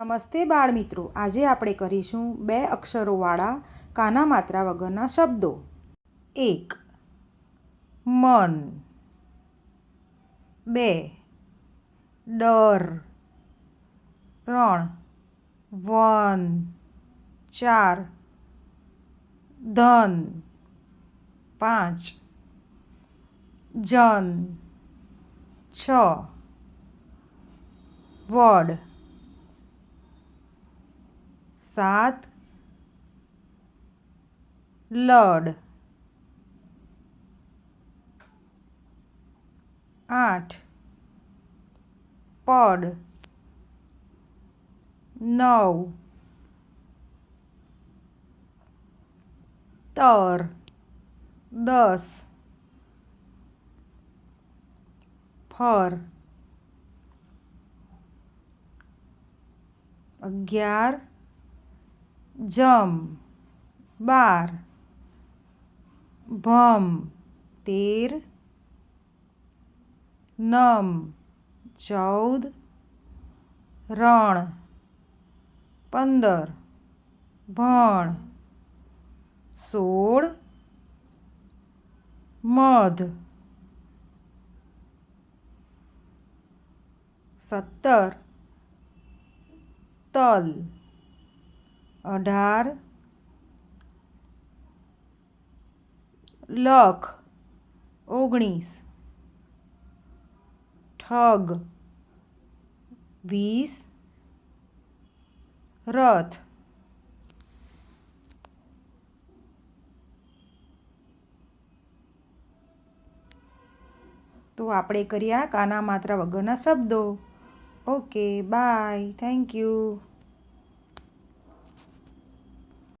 નમસ્તે બાળમિત્રો. આજે આપણે કરીશું બે અક્ષરોવાળા કાના માત્રા વગરના શબ્દો. એક, મન. બે, ડર. ત્રણ, વન. ચાર, ધન. પાંચ, જન. છ, વડ. સાત. લડ. આઠ. પડ. નવ. તર. દસ. ફર. અગિયાર. જમ બાર ભમ તેર નમ ચૌદ રણ પંદર ભણ સોળ મધ સત્તર તલ. અઢાર. લખ. ઓગણીસ. ઠગ. વીસ. રથ. તો આપણે કર્યા કાના માત્રા વગરના શબ્દો. Okay, bye. Thank you.